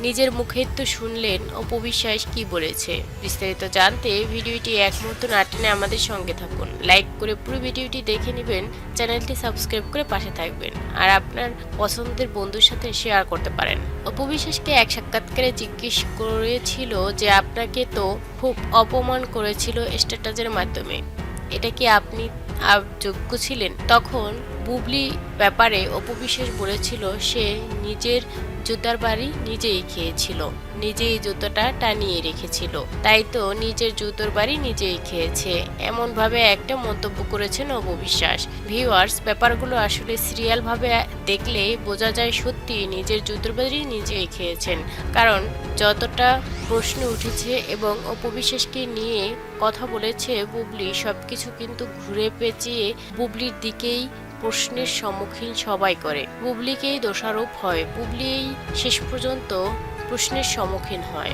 নিজের মুখে তো শুনলেন অপবিশ্বাস কি বলেছে? বিস্তারিত জানতে ভিডিওটি এক মুহূর্ত না টেনে আমাদের সঙ্গে থাকুন। লাইক করে পুরো ভিডিওটি দেখে নেবেন, চ্যানেলটি সাবস্ক্রাইব করে পাশে থাকবেন, আর আপনার পছন্দের বন্ধুর সাথে শেয়ার করতে পারেন। অপবিশ্বাসকে এক সাক্ষাৎকারে জিজ্ঞেস করেছিল যে আপনাকে তো খুব অপমান করেছিল স্ট্যাটাসের মাধ্যমে। এটা কি আপনি আপ- যোগ্য ছিলেন? তখন বুবলি ব্যাপারে অপবিশ্বাস বলেছিল, সে নিজের জুতার বাড়ি নিজেই খেয়েছিল, নিজেই জুতোটা টানিয়ে রেখেছিল। তাই তো নিজের জুতোর বাড়ি নিজেই খেয়েছে। এমন ভাবে একটা মন্তব্য করেছেন অপবিশ্বাস। ভিউয়ার্স, ব্যাপারগুলো আসলে সিরিয়াল ভাবে দেখলে বোঝা যায় সত্যি নিজের জুতোর বাড়ি নিজেই খেয়েছেন। কারণ যতটা প্রশ্ন উঠেছে এবং অপবিশ্বাসকে নিয়ে কথা বলেছে বুবলি, সবকিছু কিন্তু ঘুরে পেঁচিয়ে বুবলির দিকেই প্রশ্নের সম্মুখীন সবাই করে। বুবলিকেই দোষারোপ হয়। বুবলিই শেষ পর্যন্ত প্রশ্নের সম্মুখীন হয়।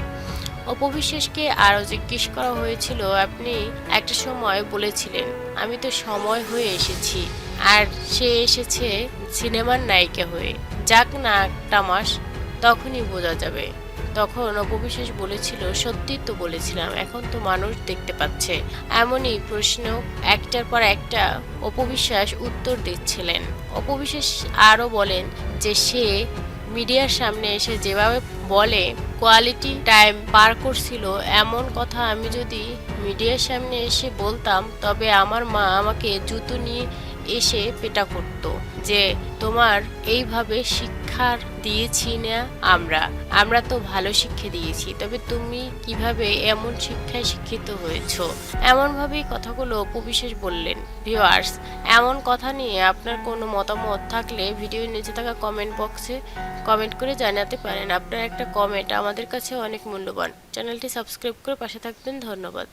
অপবিশ্বাসকে আরও জিজ্ঞেস করা হয়েছিল, আপনি একটা সময় বলেছিলেন, আমি তো সময় হয়ে এসেছি। আর সে এসেছে সিনেমার নায়িকা হয়ে। যাক না মাস, তখনই বোঝা যাবে। তখন অপবিশ্বাস বলেছিল সত্যি তো বলেছিলাম, এখন তো মানুষ দেখতে পাচ্ছে। এমনই প্রশ্ন একটার পর একটা অপবিশ্বাস উত্তর দিচ্ছিলেন। অপবিশ্বাস আরও বলেন যে সে মিডিয়ার সামনে এসে যেভাবে বলে, কোয়ালিটি টাইম পার করছিল, এমন কথা আমি যদি মিডিয়ার সামনে এসে বলতাম, তবে আমার মা আমাকে জুতো নিয়ে এসে পেটা করতো যে তোমার এইভাবে শিক্ষার দিয়েছি না আমরা। আমরা তো ভালো শিক্ষা দিয়েছি, তবে তুমি কীভাবে এমন শিক্ষায় শিক্ষিত হয়েছো? এমনভাবেই কথাগুলো উপবিশেষ বললেন। ভিউয়ার্স, এমন কথা নিয়ে আপনার কোনো মতামত থাকলে ভিডিওর নিচে থাকা কমেন্ট বক্সে কমেন্ট করে জানাতে পারেন। আপনার একটা কমেন্ট আমাদের কাছে অনেক মূল্যবান। চ্যানেলটি সাবস্ক্রাইব করে পাশে থাকবেন। ধন্যবাদ।